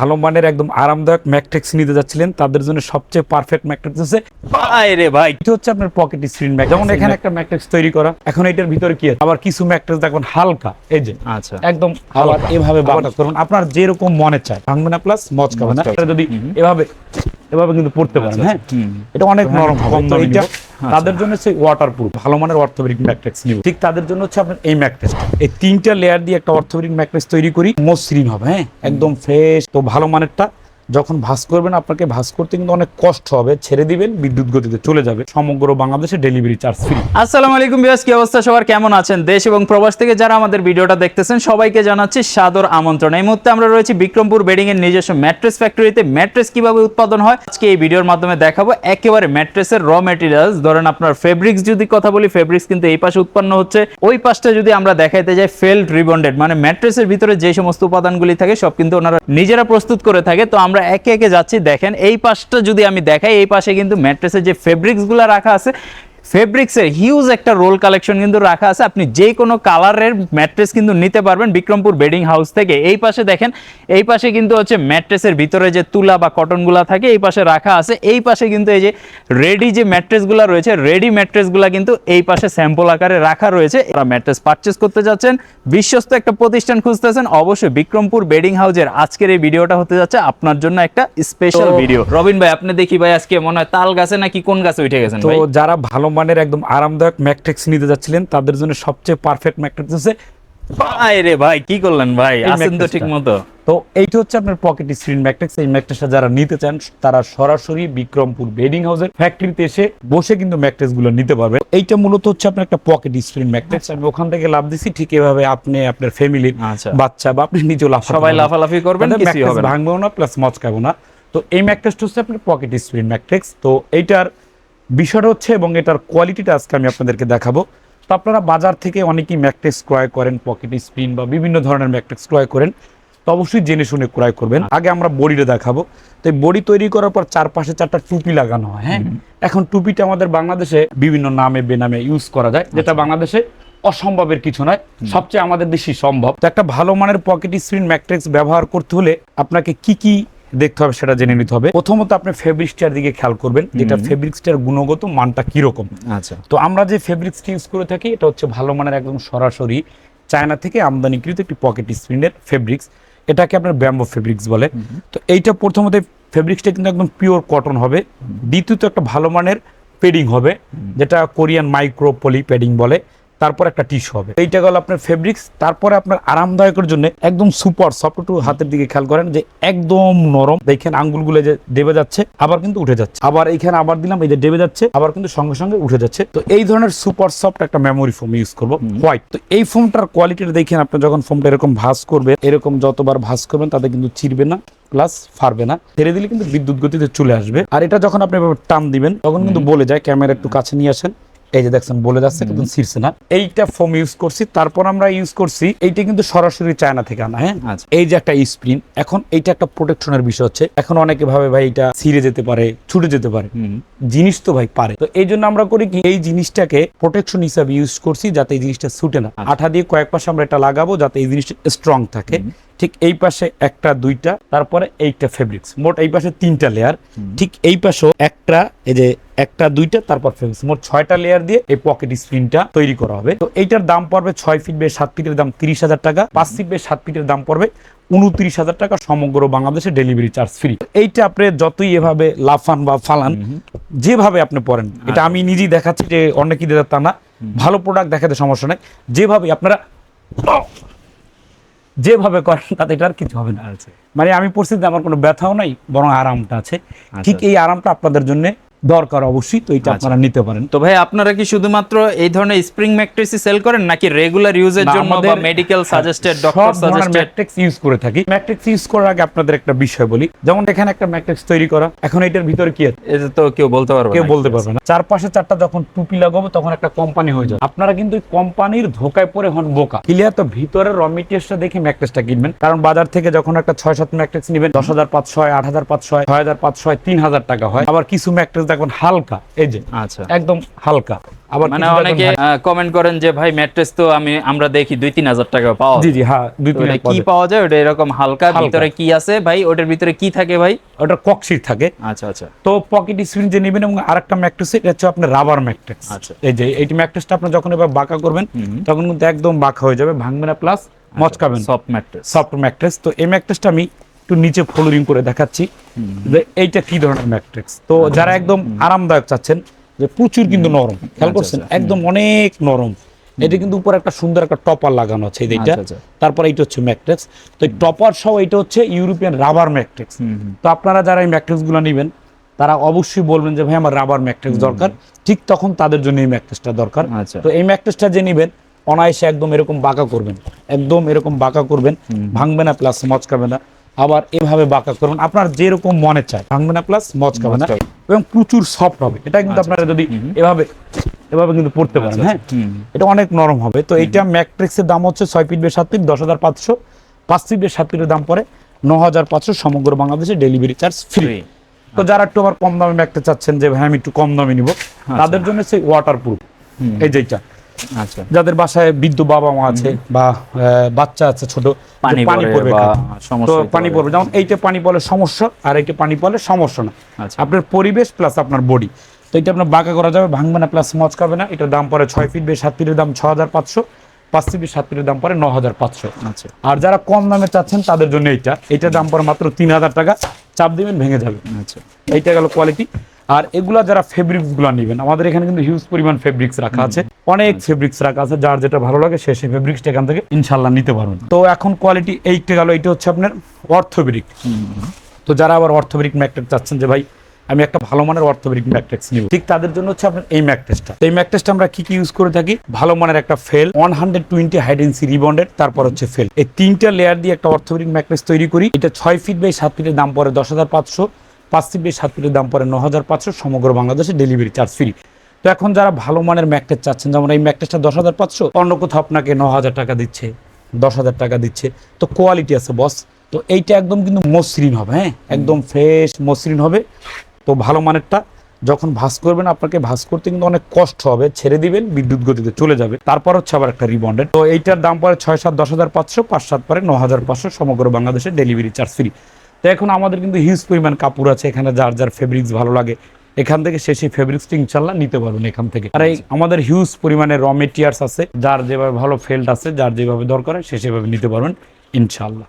ভালো মানের একদম আরামদায়ক ম্যাকট্রিক্স নিতে যাচ্ছিলেন। তাদের জন্য সবচেয়ে পারফেক্ট ম্যাকট্রিক্স হচ্ছে ভাই রে ভাই। এটা হচ্ছে আপনার পকেট স্ক্রিন ম্যাক যেমন এখানে একটা ম্যাকট্রিক্স তৈরি করা। এখন এটার ভিতরে কি আছে? আবার কিছু ম্যাকট্রিক্স দেখুন হালকা। এই যে আচ্ছা। একদম আবার এভাবে বাটা করুন আপনার যেরকম মনে চায়। ভাঙবে না প্লাস মজ খাবে না যদি এভাবে এভাবে কিন্তু পড়তে পারেন আচ্ছা, হ্যাঁ? এটা অনেক নরম হবে। কম দামি এটা আচ্ছা। তাদের জন্য হচ্ছে ওয়াটার প্রুফ ভালো মানের অর্থোপেডিক ম্যাট্রিক্স নিব। ঠিক তাদের জন্য হচ্ছে আপনার এই ম্যাট্রেস এই তিনটা লেয়ার দিয়ে একটা অর্থোপেডিক ম্যাট্রিক্স তৈরি করি মসৃণ হবে হ্যাঁ? একদম ফ্রেশ তো ভালো মানেরটা যখন ভাস করবেন, আপনাকে ভাস করতে কিন্তু অনেক কষ্ট হবে। ছেড়ে দিবেন, বিদ্যুৎ গতিতে চলে যাবে। সমগ্র বাংলাদেশে ডেলিভারি চার্জ ফ্রি আসসালামু আলাইকুম বিয়াস কি অবস্থা? সবার কেমন আছেন? দেশ এবং প্রবাস থেকে যারা আমাদের ভিডিওটা দেখতেছেন, সবাইকে জানাচ্ছি সাদর আমন্ত্রণ। এই মুহূর্তে আমরা রয়েছি বিক্রমপুর বেডিং এর নিজস্ব ম্যাট্রেস ফ্যাক্টরিতে ম্যাট্রেস কীভাবে উৎপাদন হয়? আজকে এই ভিডিওর মাধ্যমে দেখাবো। একেবারে ম্যাট্রেসের র ম্যাটেরিয়ালস ধরেন আপনার ফেব্রিক্স যদি কথা বলি ফেব্রিক্স কিন্তু এই পাশে উৎপন্ন হচ্ছে। ওই পাশটা যদি আমরা দেখাইতে যাই ফেল্ড রিবন্ডেড মানে ম্যাট্রেসের ভিতরে যে সমস্ত উপাদানগুলি থাকে, সব কিন্তু ওনারা নিজেরা প্রস্তুত করে থাকে। তো আমরা একে একে যাচ্ছি। দেখেন, এই পাশটা যদি আমি দেখাই, এই পাশে কিন্তু ম্যাট্রেসের যে ফেব্রিক্সগুলো রাখা আছে ফেব্রিক্সের হিউজ একটা রোল কালেকশন কিন্তু রাখা আছে। আপনি যে কোনো কালারের ম্যাট্রেস কিন্তু নিতে পারবেন বিক্রমপুর বেডিং হাউস থেকে। এই পাশে দেখেন এই পাশে কিন্তু হচ্ছে ম্যাট্রেসের ভিতরে যে তুলা বা কটনগুলা থাকে এই পাশে রাখা আছে। এই পাশে কিন্তু এই যে রেডি যে ম্যাট্রেসগুলা রয়েছে রেডি ম্যাট্রেসগুলা কিন্তু এই পাশে স্যাম্পল আকারে রাখা রয়েছে। এরা ম্যাট্রেস পারচেস করতে যাচ্ছেন বিশ্বস্ত একটা প্রতিষ্ঠান খুঁজতেছেন অবশ্যই বিক্রমপুর বেডিং হাউসের আজকের এই ভিডিওটা হতে যাচ্ছে আপনার জন্য একটা স্পেশাল ভিডিও রবিন ভাই আপনি দেখি ভাই আজকে মনে হয় তাল গাছে নাকি কোন গাছে উঠে গেছেন তো যারা ভালো মানের একদম আরামদায়ক ম্যাট্রিক্স নিতে যাচ্ছিলেন। তাদের জন্য সবচেয়ে পারফেক্ট ম্যাট্রিক্স হচ্ছে ভাই রে ভাই কি করলেন ভাই? আছেন তো ঠিক মতো তো এইটা হচ্ছে আপনার পকেট স্ক্রিন ম্যাট্রিক্স। এই ম্যাট্রিক্সটা যারা নিতে চান তারা সরাসরি বিক্রমপুর বেডিং হাউসের ফ্যাক্টরিতে এসে বসে কিন্তু ম্যাট্রিক্সগুলো নিতে পারবে এইটা মূলত হচ্ছে আপনার একটা পকেট স্ক্রিন ম্যাট্রিক্স। আমি ওখান থেকে লাভ দিছি ঠিক এভাবে আপনি আপনার ফ্যামিলি আচ্ছা। বাচ্চা বা আপনি নিজেও লাভ সবাই লাফালাফি করবেন হবে না। ভাঙবেও না প্লাস মচকাবো না। তো এই ম্যাট্রিক্সটা হচ্ছে আপনার পকেট স্ক্রিন ম্যাট্রিক্স। তো এইটার বিষয়টা হচ্ছে এবং এটার কোয়ালিটিটা আজকে আমি আপনাদেরকে দেখাবো। তো আপনারা বাজার থেকে অনেকেই ম্যাকটেক্স ক্রয় করেন পকেট স্ক্রিন বা বিভিন্ন ধরনের ম্যাকটেক্স ক্রয় করেন। তো অবশ্যই জেনে শুনে ক্রয় করবেন। আগে আমরা বডিটা দেখাবো। তো এই বডি তৈরি করার পর চারপাশে চারটা টুপি লাগানো হয় হ্যাঁ? এখন টুপিটা আমাদের বাংলাদেশে বিভিন্ন নামে বেনামে ইউজ করা যায় যেটা বাংলাদেশে অসম্ভবের কিছু নয় সবচেয়ে আমাদের দেশই সম্ভব। তো একটা ভালো মানের পকেট স্ক্রিন ম্যাট্রিক্স ব্যবহার করতে হলে আপনাকে কি কি দেখতে হবে সেটা জেনে নিতে হবে। প্রথমত আপনি ফেব্রিক্সটার দিকে খেয়াল করবেন যেটা ফেব্রিক্সটার গুণগত মানটা কীরকম। আচ্ছা। তো আমরা যে ফেব্রিক্সটি ইউজ করে থাকি এটা হচ্ছে ভালো মানের একদম সরাসরি চায়না থেকে আমদানিকৃত একটি পকেট স্ক্রিনের ফেব্রিক্স। এটাকে আপনার ব্যাম্বো ফেব্রিক্স বলে। তো এইটা প্রথমত ফেব্রিক্সটা কিন্তু একদম পিওর কটন হবে। দ্বিতীয়ত একটা ভালো মানের পেডিং হবে যেটা কোরিয়ান মাইক্রো পলি পেডিং বলে। তারপর একটা টিস্যু হবে। এইটা গেল আপনার ফেব্রিক্স তারপরে আপনার আরামদায়কের জন্য একদম সুপার সফট একটু হাতের দিকে খেয়াল করেন যে একদম নরম। দেখেন আঙ্গুলগুলো যে দেবে যাচ্ছে আবার কিন্তু উঠে যাচ্ছে। আবার এইখানে আবার দিলাম এই যে দেবে যাচ্ছে আবার কিন্তু সঙ্গে সঙ্গে উঠে যাচ্ছে। তো এই ধরনের সুপার সফট একটা মেমোরি ফোম ইউজ করব। হোয়াইট তো এই ফোমটার কোয়ালিটিটা দেখেন আপনি যখন ফোমটা এরকম ভাঁজ করবে এরকম যতবার ভাঁজ করবেন তাতে কিন্তু চিরবে না প্লাস ফারবে না। ছেড়ে দিলে কিন্তু বিদ্যুৎ গতিতে চলে আসবে। আর এটা যখন আপনি টান দিবেন তখন কিন্তু বলে যায় ক্যামেরা একটু কাছে নিয়ে আসেন। এই যে দেখছেন বলে যাচ্ছে কিন্তু ছিড়ছে না। এইটা ফোম ইউজ করছি তারপর আমরা ইউজ করছি এইটা কিন্তু সরাসরি চায়না থেকে আনা হ্যাঁ? আচ্ছা। এই যে একটা স্প্রিন এখন এইটা একটা প্রোটেকশনের বিষয় হচ্ছে এখন অনেকে ভাবে ভাই এটা ছিঁড়ে যেতে পারে ছুটে যেতে পারে। জিনিস তো ভাই পারে। তো এই জন্য আমরা করি কি এই জিনিসটাকে প্রোটেকশন হিসাবে ইউজ করছি যাতে এই জিনিসটা ছুটে না। আঠা দিয়ে কয়েক পাশে আমরা এটা লাগাবো যাতে এই জিনিসটা স্ট্রং থাকে। ঠিক এই পাশে একটা দুইটা তারপরে এইটা ফেব্রিক্স মোট এই পাশে তিনটা লেয়ার ঠিক এই পাশেও একটা এই যে একটা দুইটা তারপর ফেব্রিক্স মোট ছয়টা লেয়ার দিয়ে এই পকেট স্ক্রিনটা তৈরি করা হবে। তো এইটার দাম পড়বে ছয় ফিট বে সাত ফিটের দাম তিরিশ হাজার টাকা পাঁচ ফিট বে সাত ফিটের দাম পড়বে উনত্রিশ হাজার টাকা সমগ্র বাংলাদেশে ডেলিভারি চার্জ ফ্রি এইটা আপনি যতই এভাবে লাফান বা ফালান যেভাবে আপনি পড়েন এটা আমি নিজেই দেখাচ্ছি যে অনেকেই দেয় তা না ভালো প্রোডাক্ট দেখাতে সমস্যা নেই। যেভাবে আপনারা যেভাবে করেন তাতে এটা আর কিছু হবে না। মানে আমি পরিস্থিতিতে আমার কোনো ব্যথাও নাই বরং আরামটা আছে। ঠিক। এই আরামটা আপনাদের জন্য দরকার অবশ্যই তো এটা আপনারা নিতে পারেন। তো ভাই আপনারা কি শুধুমাত্র এই ধরনের স্প্রিং ম্যাট্রেসই সেল করেন নাকি রেগুলার ইউজের জন্য বা medical suggested doctor suggested matrix use করে থাকি। ম্যাট্রিক্স ইউজ করার আগে আপনাদের একটা বিষয় বলি। যেমন এখানে একটা ম্যাট্রিক্স তৈরি করা এখন এটার ভিতরে কি আছে? এটা তো কেউ বলতে পারবে কেউ বলতে পারবে না। চারপাশে চারটা যখন টুপি লাগাবো তখন একটা কোম্পানি হয়ে যাবে। আপনারা কিন্তু কোম্পানির ধোকায় পড়ে হন বোকা। ক্লিয়ার তো? ভিতরে র মেটেরিয়ালসটা দেখে ম্যাট্রেসটা কিনবেন। কারণ বাজার থেকে যখন একটা ছয় সাত ম্যাট্রেস নেবেন দশ হাজার পাঁচশো আট হাজার পাঁচশো ছয় হাজার পাঁচশো তিন হাজার টাকা হয়। আবার কিছু ম্যাট্রেস দেখবেন হালকা এই যে আচ্ছা। একদম হালকা। আবার মানে অনেকে কমেন্ট করেন যে ভাই ম্যাট্রেস তো আমি আমরা দেখি দুই তিন হাজার টাকা পাওয়া জি জি হ্যাঁ দুই তিন কি পাওয়া যায়। ওটা এরকম হালকা হালকা। ভিতরে কি আছে? ভাই ওটার ভিতরে কি থাকে ভাই? ওটা ককশিট থাকে। আচ্ছা আচ্ছা। তো পকেট স্প্রিং যে নেবেন এবং আরেকটা ম্যাট্রেস এটা হচ্ছে আপনার রাবার ম্যাট্রেস আচ্ছা। এই যে এই ম্যাট্রেসটা আপনি যখন এবার বাঁকা করবেন তখন কিন্তু একদম বাঁকা হয়ে যাবে ভাঙবে না প্লাস মচকাবেন। সফট ম্যাট্রেস সফট ম্যাট্রেস তো এই ম্যাট্রেসটা আমি একটু নিচে ফ্লোরিং করে দেখাচ্ছি যে এইটা কি ধরনের ম্যাট্রেস তো যারা একদম আরামদায়ক চাচ্ছেন যে প্রচুর কিন্তু নরম খেয়াল আচ্ছা, করছেন? আচ্ছা, একদম অনেক নরম। এটা কিন্তু উপরে একটা সুন্দর একটা টপার লাগানো আছে এইটা। আচ্ছা। তারপর এইটা হচ্ছে ম্যাট্রেক্স। তো এই টপার সহ এটা হচ্ছে ইউরোপিয়ান রাবার ম্যাট্রেক্স। তো আপনারা যারা এই ম্যাট্রেক্সগুলো নেবেন তারা অবশ্যই বলবেন যে ভাই আমার রাবার ম্যাট্রেক্স দরকার। ঠিক তখন তাদের জন্য এই ম্যাট্রেসটা দরকার। তো এই ম্যাট্রেসটা যে নেবেন অনায়াসে একদম এরকম বাঁকা করবেন। একদম এরকম বাঁকা করবেন। ভাঙবে না প্লাস মচকাবে না। আবার এভাবে বাঁকা করবেন আপনার যেরকম মনে চায়। ভাঙবে না প্লাস মচকাবে না। এবং প্রচুর সফট হবে। এটা কিন্তু আপনারা যদি এভাবে এভাবে কিন্তু পড়তে পারেন হ্যাঁ? এটা অনেক নরম হবে। তো এইটা ম্যাট্রিক্সের দাম হচ্ছে ছয় ফিট বে সাত ফিট দশ হাজার পাঁচশো। পাঁচ ফিট বে সাত ফিটের দাম পড়ে ন হাজার পাঁচশো সমগ্র বাংলাদেশে ডেলিভারি চার্জ ফ্রি তো যারা একটু আবার কম দামে ম্যাকটা চাচ্ছেন যে ভাই আমি একটু কম দামে নিব। তাদের জন্য সেই ওয়াটার প্রুফ এই যেটা আচ্ছা। যাদের বাসায় বৃদ্ধ বাবা মা আছে বা বাচ্চা আছে ছোট পানি পড়ে বা এখানে। সমস্যা তো পানি পড়বে। যেমন এইটা পানি পড়লে সমস্যা আর এইটা পানি পড়লে সমস্যা না। আচ্ছা। আপনার পরিবেশ প্লাস আপনার বডি তো এটা আপনার বাঁকা করা যাবে ভাঙবে না প্লাস মচকাবে না। এটার দাম পড়ে ছয় ফিট বে সাত ফিটের দাম ছ হাজার পাঁচশো। পাঁচ ফিট সাত ফিটের দাম পড়ে ন হাজার পাঁচশো। আচ্ছা। আর যারা কম দামে চাচ্ছেন তাদের জন্য এইটা। এইটার দাম পড়ে মাত্র তিন হাজার টাকা। চাপ দিবেন ভেঙে যাবে। আচ্ছা। এইটা গেল কোয়ালিটি আর এগুলা যারা ফেব্রিক্সগুলো নেবেন আমাদের এখানে কিন্তু হিউজ পরিমাণ ফেব্রিক্স রাখা আছে। অনেক ফেব্রিক্স রাখা আছে যার যেটা ভালো লাগে সে সেই ফেব্রিক্সটা এখান থেকে ইনশাল্লাহ নিতে পারবেন। তো এখন কোয়ালিটি এইটা গেল এইটা হচ্ছে আপনার অর্থোবেরিক তো যারা আবার অর্থোবেরিক ম্যাকটেক চাচ্ছেন যে ভাই আমি একটা ভালো মানের অর্থোবেরিক ম্যাকটেক্স নিব। ঠিক তাদের জন্য হচ্ছে আপনার এই ম্যাকটেক্সটা এই ম্যাকটেক্সটা আমরা কি কি ইউজ করে থাকি? ভালো মানের একটা fail one hundred twenty high density rebonded তারপর হচ্ছে ফেল এই তিনটা লেয়ার দিয়ে একটা অর্থোবেরিক ম্যাকটেক্স তৈরি করি। এটা ছয় ফিট বাই সাত ফিটের দাম পড়ে দশ হাজার পাঁচশো পাঁচ ফিট বাই সাত ফিটের দাম পড়ে ন হাজার পাঁচশো সমগ্র বাংলাদেশে ডেলিভারি চার্জ ফ্রি তো এখন যারা ভালো মানের ম্যাকটেস চাচ্ছেন যেমন এই ম্যাকটেসটা দশ হাজার পাঁচশো অন্য কোথাও আপনাকে ন হাজার টাকা দিচ্ছে দশ হাজার টাকা দিচ্ছে তো কোয়ালিটি আছে বস তো এইটা একদম কিন্তু মসৃণ হবে হ্যাঁ? একদম ফ্রেশ মসৃণ হবে। তো ভালো মানেরটা যখন ভাস করবেন আপনাকে ভাস করতে কিন্তু অনেক কষ্ট হবে ছেড়ে দিবেন বিদ্যুৎ গতিতে চলে যাবে। তারপর হচ্ছে আবার একটা রিবন্ডেড তো এইটার দাম পড়ে ছয় সাত দশ হাজার পাঁচশো পাঁচ সাত পরে ন হাজার পাঁচশো সমগ্র বাংলাদেশে ডেলিভারি চার্জ ফ্রি তো এখন আমাদের কিন্তু হিউজ পরিমাণ কাপড় আছে এখানে যার যার ফেব্রিক্স ভালো লাগে এখান থেকে শেষে ফেব্রিক স্টিং ইনশাল্লাহ নিতে পারবেন এখান থেকে। আর এই আমাদের হিউজ পরিমাণে র মেটেরিয়ালস আছে, যার যেভাবে ভালো ফেল্ট আছে, যার যেভাবে দরকার হয়, সে সেভাবে নিতে পারবেন ইনশাল্লাহ